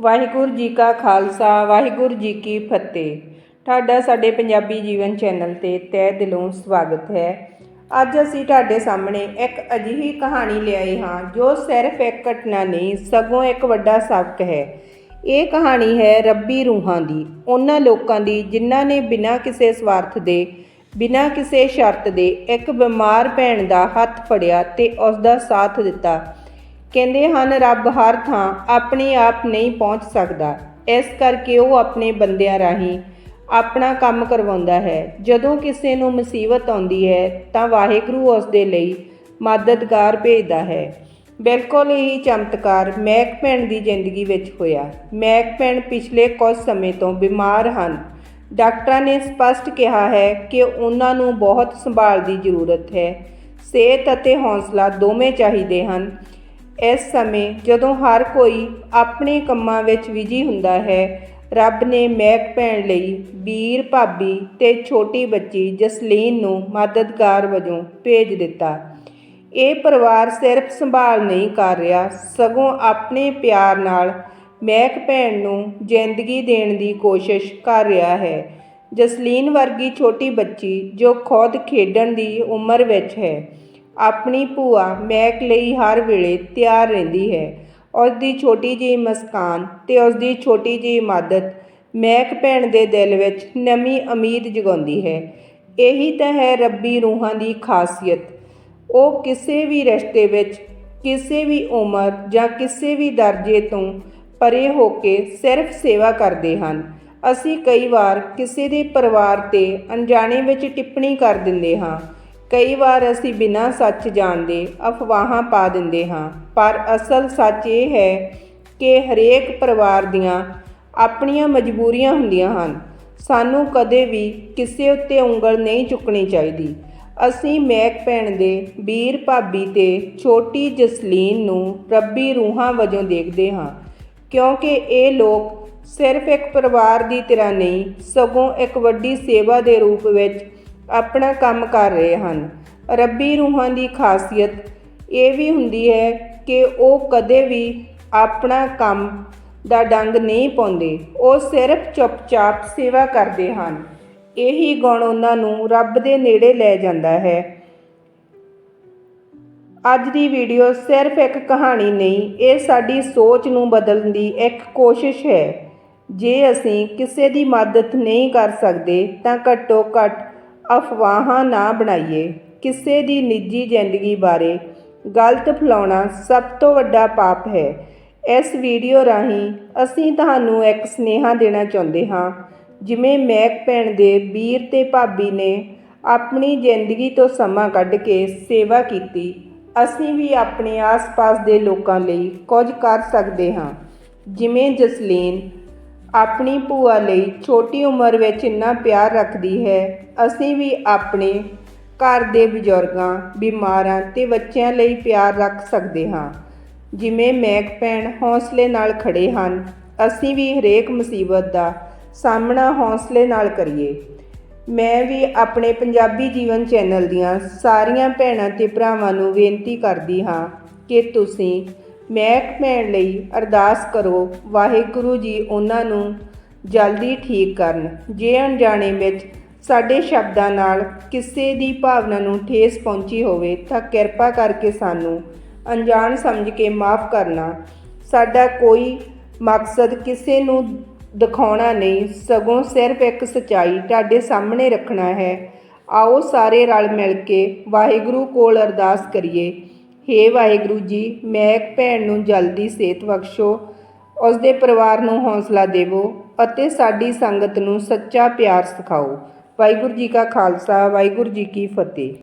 ਵਾਹਿਗੁਰੂ ਜੀ ਕਾ ਖਾਲਸਾ, ਵਾਹਿਗੁਰੂ ਜੀ ਕੀ ਫਤਿਹ। ਤੁਹਾਡਾ ਸਾਡੇ ਪੰਜਾਬੀ ਜੀਵਨ ਚੈਨਲ ਤੇ ਤਹਿ ਦਿਲੋਂ ਸਵਾਗਤ ਹੈ। ਅੱਜ ਅਸੀਂ ਤੁਹਾਡੇ ਸਾਹਮਣੇ ਇੱਕ ਅਜਿਹੀ ਕਹਾਣੀ ਲਿਆਏ ਹਾਂ, ਜੋ ਸਿਰਫ ਇੱਕ ਘਟਨਾ ਨਹੀਂ, ਸਗੋਂ ਇੱਕ ਵੱਡਾ ਸਬਕ ਹੈ। ਇਹ ਕਹਾਣੀ ਹੈ ਰੱਬੀ ਰੂਹਾਂ ਦੀ, ਉਹਨਾਂ ਲੋਕਾਂ ਦੀ ਜਿਨ੍ਹਾਂ ਨੇ ਬਿਨਾਂ ਕਿਸੇ ਸਵਾਰਥ ਦੇ, ਬਿਨਾਂ ਕਿਸੇ ਸ਼ਰਤ ਦੇ ਇੱਕ ਬਿਮਾਰ ਭੈਣ ਦਾ ਹੱਥ ਫੜਿਆ ਤੇ ਉਸ ਦਾ ਸਾਥ ਦਿੱਤਾ। ਕਹਿੰਦੇ ਹਨ, ਰੱਬ ਹਰ ਥਾਂ ਆਪਣੇ ਆਪ ਨਹੀਂ ਪਹੁੰਚ ਸਕਦਾ। ਇਸ ਕਰਕੇ ਉਹ ਆਪਣੇ ਬੰਦਿਆਂ ਰਾਹੀਂ ਆਪਣਾ ਕੰਮ ਕਰਵਾਉਂਦਾ ਹੈ। ਜਦੋਂ ਕਿਸੇ ਨੂੰ ਮੁਸੀਬਤ ਆਉਂਦੀ ਹੈ, ਤਾਂ ਵਾਹਿਗੁਰੂ ਉਸ ਦੇ ਲਈ ਮਦਦਗਾਰ ਭੇਜਦਾ ਹੈ। ਬਿਲਕੁਲ ਹੀ ਚਮਤਕਾਰ ਮੈਕ ਭੈਣ ਦੀ ਜ਼ਿੰਦਗੀ ਵਿੱਚ ਹੋਇਆ। ਮੈਕ ਭੈਣ ਪਿਛਲੇ ਕੁਝ ਸਮੇਂ ਤੋਂ ਬਿਮਾਰ ਹਨ। ਡਾਕਟਰਾਂ ਨੇ ਸਪਸ਼ਟ ਕਿਹਾ ਹੈ ਕਿ ਉਹਨਾਂ ਨੂੰ ਬਹੁਤ ਸੰਭਾਲ ਦੀ ਜ਼ਰੂਰਤ ਹੈ। ਸਿਹਤ ਅਤੇ ਹੌਸਲਾ ਦੋਵੇਂ ਚਾਹੀਦੇ ਹਨ। ਇਸ ਸਮੇਂ ਜਦੋਂ ਹਰ ਕੋਈ ਆਪਣੇ ਕੰਮਾਂ ਵਿੱਚ ਵਿਜੀ ਹੁੰਦਾ ਹੈ, ਰੱਬ ਨੇ ਮਹਿਕ ਭੈਣ ਲਈ ਵੀਰ, ਭਾਬੀ ਤੇ ਛੋਟੀ ਬੱਚੀ ਜਸਲੀਨ ਨੂੰ ਮਦਦਗਾਰ ਵਜੋਂ ਭੇਜ ਦਿੱਤਾ। ਇਹ ਪਰਿਵਾਰ ਸਿਰਫ ਸੰਭਾਲ ਨਹੀਂ ਕਰ ਰਿਹਾ, ਸਗੋਂ ਆਪਣੇ ਪਿਆਰ ਨਾਲ ਮਹਿਕ ਭੈਣ ਨੂੰ ਜ਼ਿੰਦਗੀ ਦੇਣ ਦੀ ਕੋਸ਼ਿਸ਼ ਕਰ ਰਿਹਾ ਹੈ। ਜਸਲੀਨ ਵਰਗੀ ਛੋਟੀ ਬੱਚੀ ਜੋ ਖੁਦ ਖੇਡਣ ਦੀ ਉਮਰ ਵਿੱਚ ਹੈ ਆਪਣੀ ਭੂਆ ਮਹਿਕ ਲਈ ਹਰ ਵੇਲੇ ਤਿਆਰ ਰਹਿੰਦੀ ਹੈ। ਉਸ ਦੀ ਛੋਟੀ ਜਿਹੀ ਮੁਸਕਾਨ ਤੇ ਉਸ ਦੀ ਛੋਟੀ ਜਿਹੀ ਮਦਦ ਮਹਿਕ ਭੈਣ ਦੇ ਦਿਲ ਵਿੱਚ ਨਵੀਂ ਉਮੀਦ ਜਗਾਉਂਦੀ ਹੈ। ਇਹੀ ਤਾਂ ਹੈ ਰੱਬੀ ਰੂਹਾਂ ਦੀ ਖਾਸੀਅਤ। ਉਹ ਕਿਸੇ ਵੀ ਰਿਸ਼ਤੇ ਵਿੱਚ, ਕਿਸੇ ਵੀ ਉਮਰ ਜਾਂ ਕਿਸੇ ਵੀ ਦਰਜੇ ਤੋਂ ਪਰੇ ਹੋ ਕੇ ਸਿਰਫ ਸੇਵਾ ਕਰਦੇ ਹਨ। ਅਸੀਂ ਕਈ ਵਾਰ ਕਿਸੇ ਦੇ ਪਰਿਵਾਰ ਤੇ ਅਣਜਾਣੇ ਵਿੱਚ ਟਿੱਪਣੀ ਕਰ ਦਿੰਦੇ ਹਾਂ। ਕਈ ਵਾਰ ਅਸੀਂ ਬਿਨਾਂ ਸੱਚ ਜਾਣਦੇ ਅਫਵਾਹਾਂ ਪਾ ਦਿੰਦੇ ਹਾਂ, ਪਰ ਅਸਲ ਸੱਚ ਇਹ ਹੈ ਕਿ ਹਰੇਕ ਪਰਿਵਾਰ ਦੀਆਂ ਆਪਣੀਆਂ ਮਜਬੂਰੀਆਂ ਹੁੰਦੀਆਂ ਹਨ। ਸਾਨੂੰ ਕਦੇ ਵੀ ਕਿਸੇ ਉੱਤੇ ਉਂਗਲ ਨਹੀਂ ਚੁੱਕਣੀ ਚਾਹੀਦੀ। ਅਸੀਂ ਮੈਕ ਭੈਣ ਦੇ ਵੀਰ ਭਾਬੀ ਤੇ ਛੋਟੀ ਜਸਲੀਨ ਨੂੰ ਰੱਬੀ ਰੂਹਾਂ ਵਜੋਂ ਦੇਖਦੇ ਹਾਂ, ਕਿਉਂਕਿ ਇਹ ਲੋਕ ਸਿਰਫ ਇੱਕ ਪਰਿਵਾਰ ਦੀ ਤਰ੍ਹਾਂ ਨਹੀਂ, ਸਗੋਂ ਇੱਕ ਵੱਡੀ ਸੇਵਾ ਦੇ ਰੂਪ ਵਿੱਚ ਆਪਣਾ ਕੰਮ ਕਰ ਰਹੇ ਹਨ। ਰੱਬੀ ਰੂਹਾਂ ਦੀ ਖਾਸੀਅਤ ਇਹ ਵੀ ਹੁੰਦੀ ਹੈ ਕਿ ਉਹ ਕਦੇ ਵੀ ਆਪਣਾ ਕੰਮ ਦਾ ਡੰਗ ਨਹੀਂ ਪਾਉਂਦੇ। ਉਹ ਸਿਰਫ ਚੁੱਪਚਾਪ ਸੇਵਾ ਕਰਦੇ ਹਨ। ਇਹੀ ਗੁਣ ਉਹਨਾਂ ਨੂੰ ਰੱਬ ਦੇ ਨੇੜੇ ਲੈ ਜਾਂਦਾ ਹੈ। ਅੱਜ ਦੀ ਵੀਡੀਓ ਸਿਰਫ ਇੱਕ ਕਹਾਣੀ ਨਹੀਂ, ਇਹ ਸਾਡੀ ਸੋਚ ਨੂੰ ਬਦਲਣ ਦੀ ਇੱਕ ਕੋਸ਼ਿਸ਼ ਹੈ। ਜੇ ਅਸੀਂ ਕਿਸੇ ਦੀ ਮਦਦ ਨਹੀਂ ਕਰ ਸਕਦੇ ਤਾਂ ਘੱਟੋ ਘੱਟ ਅਫਵਾਹਾਂ ਨਾ ਬਣਾਈਏ। ਕਿਸੇ ਦੀ ਨਿੱਜੀ ਜ਼ਿੰਦਗੀ ਬਾਰੇ ਗਲਤ ਫਲਾਉਣਾ ਸਭ ਤੋਂ ਵੱਡਾ ਪਾਪ ਹੈ। ਇਸ ਵੀਡੀਓ ਰਾਹੀਂ ਅਸੀਂ ਤੁਹਾਨੂੰ ਇੱਕ ਸਨੇਹਾ ਦੇਣਾ ਚਾਹੁੰਦੇ ਹਾਂ। ਜਿਵੇਂ ਮੈਕ ਭੈਣ ਦੇ ਵੀਰ ਤੇ ਭਾਬੀ ਨੇ ਆਪਣੀ ਜ਼ਿੰਦਗੀ ਤੋਂ ਸਮਾਂ ਕੱਢ ਕੇ ਸੇਵਾ ਕੀਤੀ। ਅਸੀਂ ਵੀ ਆਪਣੇ ਆਸ-ਪਾਸ ਦੇ ਲੋਕਾਂ ਲਈ ਕੁਝ ਕਰ ਸਕਦੇ ਹਾਂ। ਜਿਵੇਂ ਜਸਲੀਨ ਆਪਣੀ ਭੂਆ ਲਈ ਛੋਟੀ ਉਮਰ ਵਿੱਚ ਇੰਨਾ ਪਿਆਰ ਰੱਖਦੀ ਹੈ, ਅਸੀਂ ਵੀ ਆਪਣੇ ਘਰ ਦੇ ਬਜ਼ੁਰਗਾਂ, ਬਿਮਾਰਾਂ ਤੇ ਬੱਚਿਆਂ ਲਈ ਪਿਆਰ ਰੱਖ ਸਕਦੇ ਹਾਂ। ਜਿਵੇਂ ਮੈਕ ਭੈਣ ਹੌਸਲੇ ਨਾਲ ਖੜੇ ਹਨ, ਅਸੀਂ ਵੀ ਹਰੇਕ ਮੁਸੀਬਤ ਦਾ ਸਾਹਮਣਾ ਹੌਸਲੇ ਨਾਲ ਕਰੀਏ। ਮੈਂ ਵੀ ਆਪਣੇ ਪੰਜਾਬੀ ਜੀਵਨ ਚੈਨਲ ਦੀਆਂ ਸਾਰੀਆਂ ਭੈਣਾਂ ਤੇ ਭਰਾਵਾਂ ਨੂੰ ਬੇਨਤੀ ਕਰਦੀ ਹਾਂ ਕਿ ਤੁਸੀਂ ਮੈਕ ਭੈਣ ਲਈ ਅਰਦਾਸ ਕਰੋ, ਵਾਹਿਗੁਰੂ ਜੀ ਉਹਨਾਂ ਨੂੰ ਜਲਦੀ ਠੀਕ ਕਰਨ। ਜੇ ਅਣਜਾਣੇ ਵਿੱਚ ਸਾਡੇ ਸ਼ਬਦਾਂ ਨਾਲ ਕਿਸੇ ਦੀ ਭਾਵਨਾ ਨੂੰ ਠੇਸ ਪਹੁੰਚੀ ਹੋਵੇ, ਤਾਂ ਕਿਰਪਾ ਕਰਕੇ ਸਾਨੂੰ ਅਣਜਾਣ ਸਮਝ ਕੇ ਮਾਫ ਕਰਨਾ। ਸਾਡਾ ਕੋਈ ਮਕਸਦ ਕਿਸੇ ਨੂੰ ਦਿਖਾਉਣਾ ਨਹੀਂ, ਸਗੋਂ ਸਿਰਫ ਇੱਕ ਸਚਾਈ ਤੁਹਾਡੇ ਸਾਹਮਣੇ ਰੱਖਣਾ ਹੈ। ਆਓ ਸਾਰੇ ਰਲ ਮਿਲ ਕੇ ਵਾਹਿਗੁਰੂ ਕੋਲ ਅਰਦਾਸ ਕਰੀਏ। ਹੇ ਵਾਹਿਗੁਰੂ ਜੀ, ਮੈਂ ਇੱਕ ਭੈਣ ਨੂੰ ਜਲਦੀ ਸਿਹਤ ਬਖਸ਼ੋ ਉਸ ਦੇ ਪਰਿਵਾਰ ਨੂੰ ਹੌਸਲਾ ਦੇਵੋ ਅਤੇ ਸਾਡੀ ਸੰਗਤ ਨੂੰ ਸੱਚਾ ਪਿਆਰ ਸਿਖਾਓ। ਵਾਹਿਗੁਰੂ ਜੀ ਕਾ ਖਾਲਸਾ, ਵਾਹਿਗੁਰੂ ਜੀ ਕੀ ਫਤਿਹ।